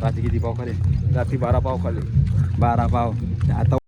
रात्री किती पाव खाले रात्री बारा पाव खाले बारा पाव. आता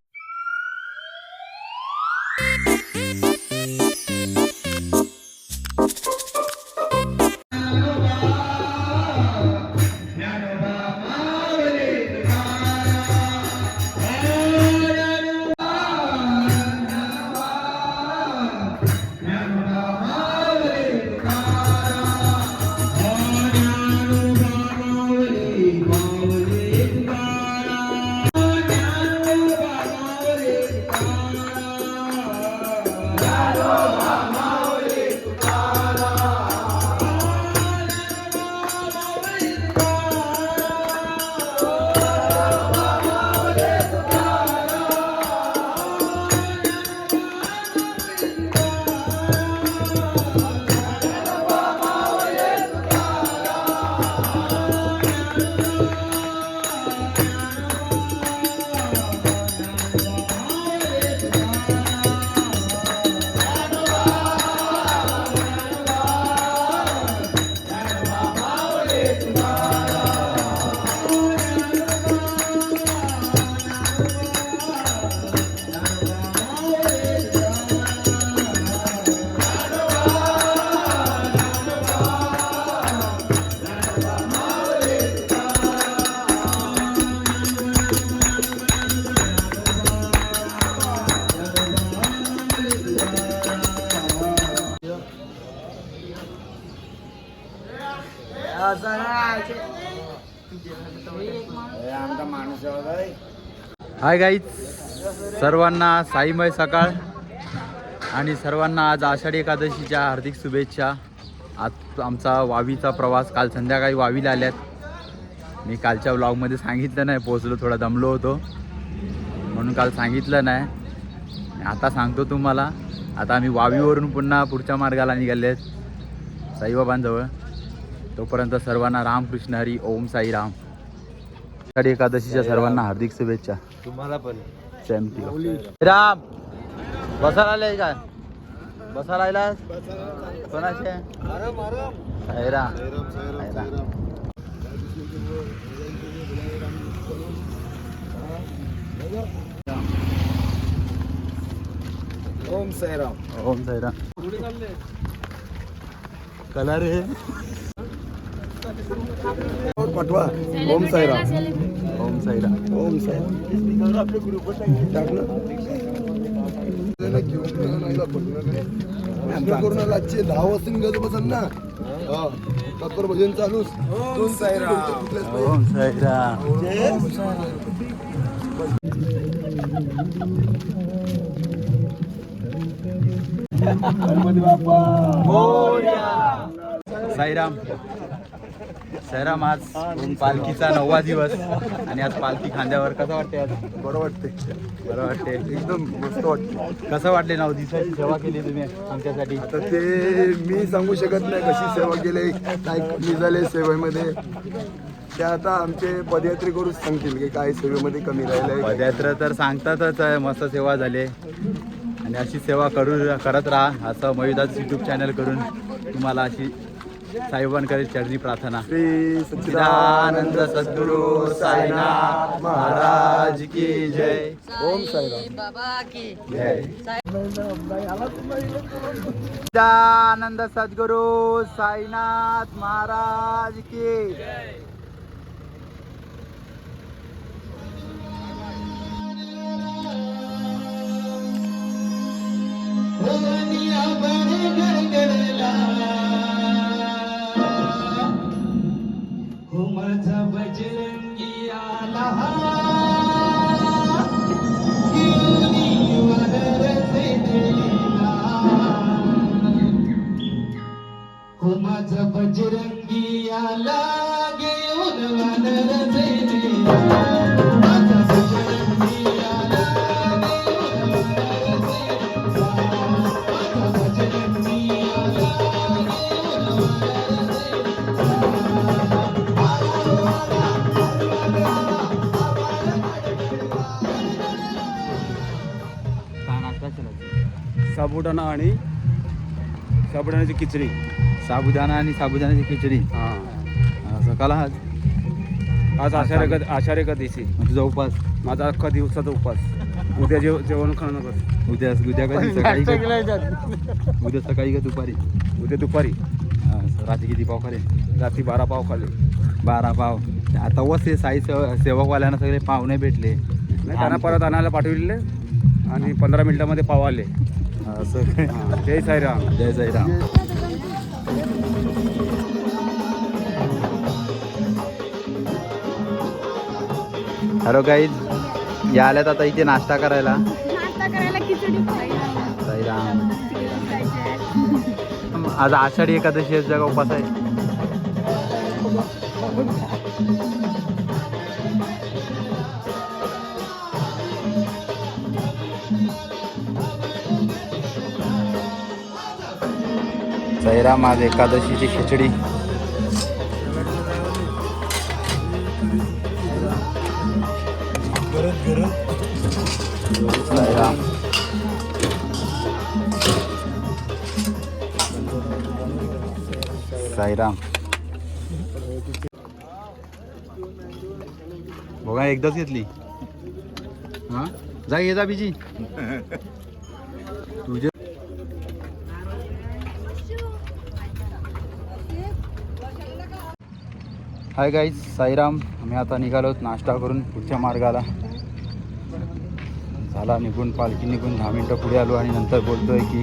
हाय गाईच सर्वांना साईमय सकाळ. आणि सर्वांना आज आषाढी एकादशीच्या हार्दिक शुभेच्छा. आज आमचा वावीचा प्रवास काल संध्याकाळी वावीला आल्यात. मी कालच्या ब्लॉगमध्ये सांगितलं नाही पोचलो थोडा दमलो होतो. म्हणून काल सांगितलं नाही. आता सांगतो तुम्हाला आता आम्ही वावीवरून पुन्हा पुढच्या मार्गाला निघाले आहेत साईबाबांजवळ. तोपर्यंत सर्वांना रामकृष्ण हरी ओम साईराम. आषाढी एकादशीच्या सर्वांना हार्दिक शुभेच्छा. तुम्हाला पण. Same to Ram. बसायला आले काय बसायला आलास कोणाचे? ओम साईराम ओम साईरा कलर आहे पाठवा ओम साईराम ओम साईरा ओम साईराम आपले ग्रुप करून आजचे दहा वाजता निघायचं बसन ना हा तत्पर भजन चालूच ओम साईराम ओम साईरा साईराम साईराम आज पालखीचा नववा दिवस आणि आज पालखी खांद्यावर कसं वाटते आज? बरं वाटते बरं वाटते एकदम मस्त वाटते कसं वाटले नऊ दिवसाची सेवा केली तुम्ही आमच्यासाठी? आता ते मी सांगू शकत नाही कशी सेवा केली. काय कमी झाले सेवेमध्ये. ते आता आमचे पदयात्री करूच सांगतील की काय सेवेमध्ये कमी राहिलंय. पदयात्रा तर सांगतातच आहे, मस्त सेवा झाली. आणि अशी सेवा करू करत राहा. असं मयुदास युट्यूब चॅनल करून तुम्हाला अशी साहेबांकडे चरणी प्रार्थना. श्री सच्चिदानंद सद्गुरु साईनाथ महाराज की जय. ओम साईराम. बाबा की जय. सच्चिदानंद सद्गुरु साईनाथ महाराज की हो साबुदाणा आणि साबुदाण्याची खिचडी. साबुदाणा आणि साबुदाण्याची खिचडी. हा. कला आज आज आषाढ एका आषाढ एकादशी तुझा उपास माझा अख्खा दिवसाचा उपास उद्या जेव जेवण खाणं नकोस उद्या उद्या कधी सकाळी का उद्या सकाळी का दुपारी? उद्या दुपारी. हा, रात्री किती पाव खाले? रात्री बारा पाव खाल्ले बारा पाव. आता वस ते साई सेव- सेवकवाल्यांना सगळे पाहुणे भेटले. नाही त्यांना परत आणायला पाठविले आणि पंधरा मिनिटामध्ये पाव आले. असं? हा, जय साईराम. जय साईराम. हॅलो गाईज या आल्यात आता इथे नाश्ता करायला. साईराम आज आषाढी एकादशी आहे, जगा उपास आहे. साईराम आज एकादशीची खिचडी. साईराम. बघा एकदाच घेतली. हा? जा ये जा बीजी. तुझे हाय गाईज साईराम. आम्ही आता निघालो नाश्ता करून पुढच्या मार्गाला. झाला निघून पालखी निघून दहा मिनटं पुढे आलो आणि नंतर बोलतोय की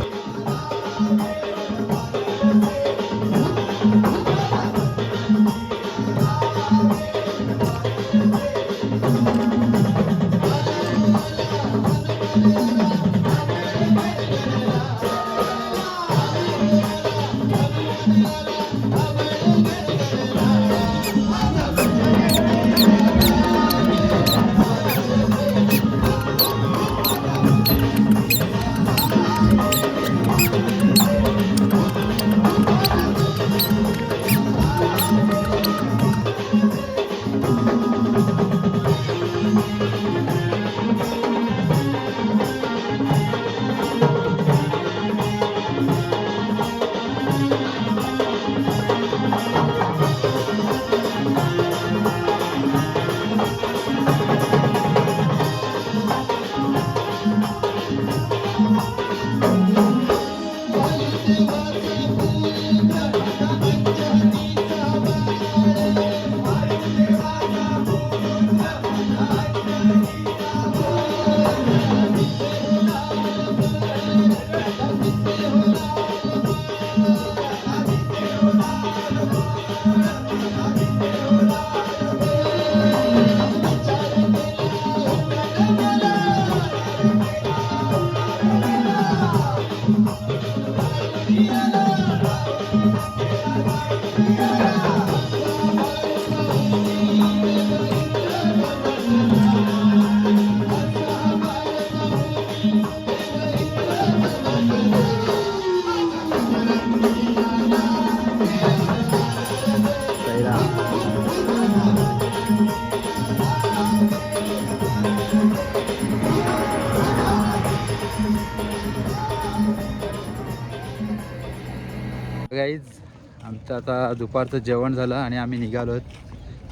आमचं आता दुपारचं जेवण झालं आणि आम्ही निघालोत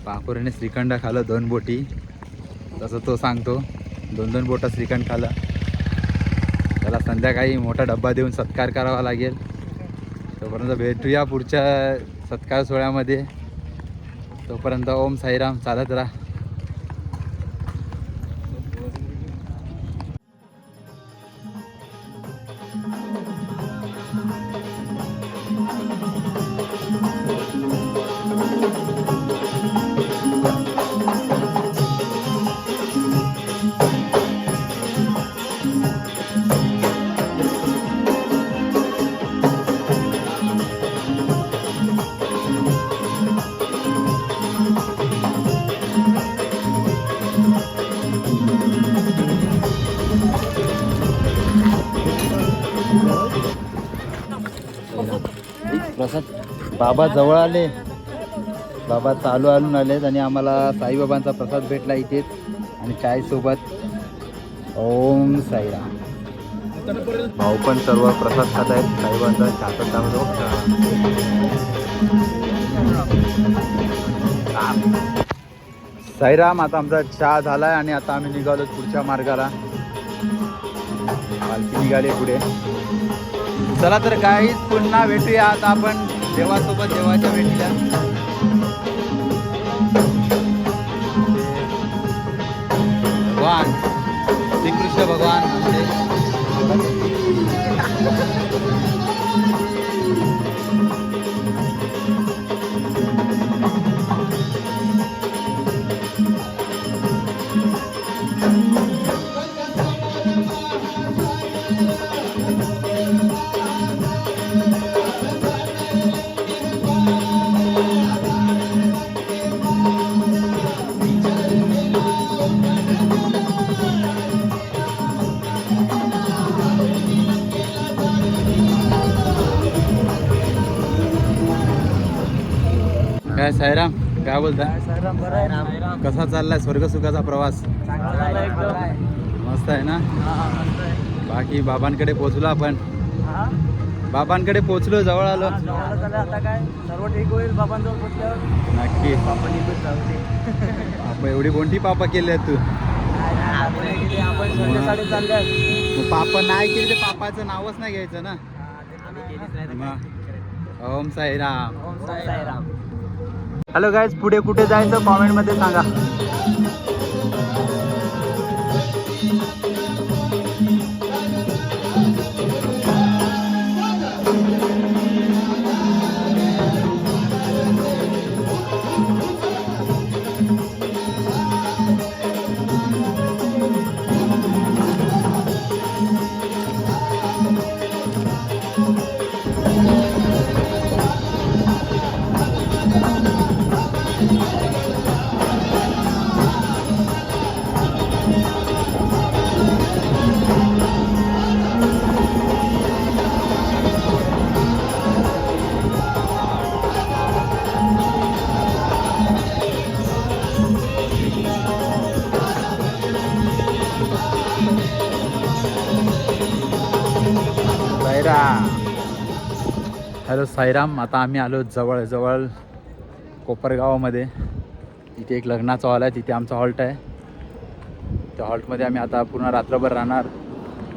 पाखोरीने श्रीखंड खाल्लं दोन बोटी. तसं तो सांगतो दोन दोन बोटा श्रीखंड खाल्लं. त्याला संध्याकाळी मोठा डब्बा देऊन सत्कार करावा लागेल. तोपर्यंत भेटूया पुढच्या सत्कार सोहळ्यामध्ये. तोपर्यंत ओम साईराम चालत राहा. बाबा जवळ आले. बाबा चालू आलून आलेत आणि आम्हाला साईबाबांचा प्रसाद भेटला इथेच आणि चाय सोबत ओम साईराम. भाऊ पण सर्व प्रसाद खात आहेत. साईबाबांचा चाकत साईराम आता आमचा चहा झालाय आणि आता आम्ही निघालो पुढच्या मार्गाला. पालखी निघाली पुढे. चला तर काहीच पुन्हा भेटूया आता आपण. देवासोबत देवाच्या भेटीला भगवान श्रीकृष्ण भगवान आमचे काय साईराम काय बोलताय कसा चाललाय स्वर्ग सुखाचा प्रवास? मस्त आहे ना? बाकी बाबांकडे पोचलो आपण. बाबांकडे पोचलो जवळ आलो. आता काय? सर्व ठीक होईल बाबांजवळ पोचल्यावर नक्की. एवढी कोणती पापा केली आहेत तू. पापा नाही केली तर पापाचं नावच नाही घ्यायचं ना? ओम साईराम. ओम साईराम. हॅलो गाईज पुढे कुठे जायचं कॉमेंटमध्ये सांगा. साईराम आता आम्ही आलो जवळ जवळ कोपरगावामध्ये. तिथे एक लग्नाचा हॉल आहे तिथे आमचा हॉल्ट आहे. त्या हॉल्टमध्ये आम्ही आता पूर्ण रात्रभर राहणार.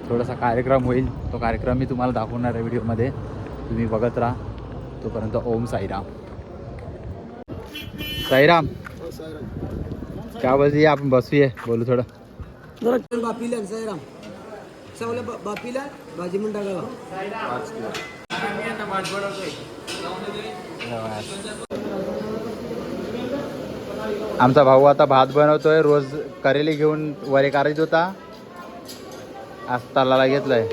थोडासा कार्यक्रम होईल. तो कार्यक्रम मी तुम्हाला दाखवणार आहे व्हिडिओमध्ये. तुम्ही बघत राहा. तोपर्यंत ओम साईराम. साईराम क्या बोलते आपण बसूया. बोलू थोडं. बापीला साईराम. बापीला भाजी म्हणून टाकावा आमचा भाऊ आता भात बनवतोय रोज करेली घेऊन वरे काढत होता. आज तालाला घेतलाय.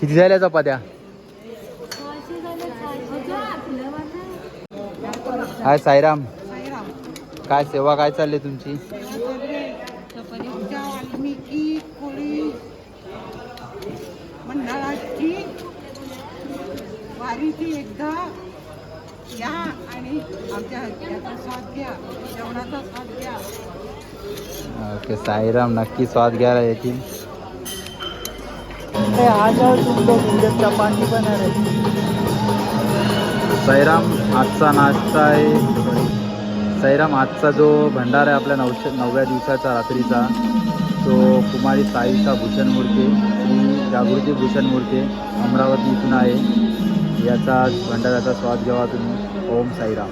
किती झाल्या चपात्या? हाय साईराम. काय सेवा काय चालली तुमची? मंडळाची. वारीची एकदा या आणि आमच्या याचा स्वाद घ्या जेवणाचा स्वाद घ्या. ओके साईराम नक्की स्वाद घ्यायला येतील. साईराम आजचा नाश्ता आहे. साईराम आजचा जो भंडार आहे आपल्या नवशे नवव्या दिवसाचा रात्रीचा तो कुमारी साईचा भूषण मूर्ती श्री जागृती भूषण मूर्ती अमरावती इथून आहे. याचा भंडाराचा स्वाद घ्यावा तुम्ही. ओम साईराम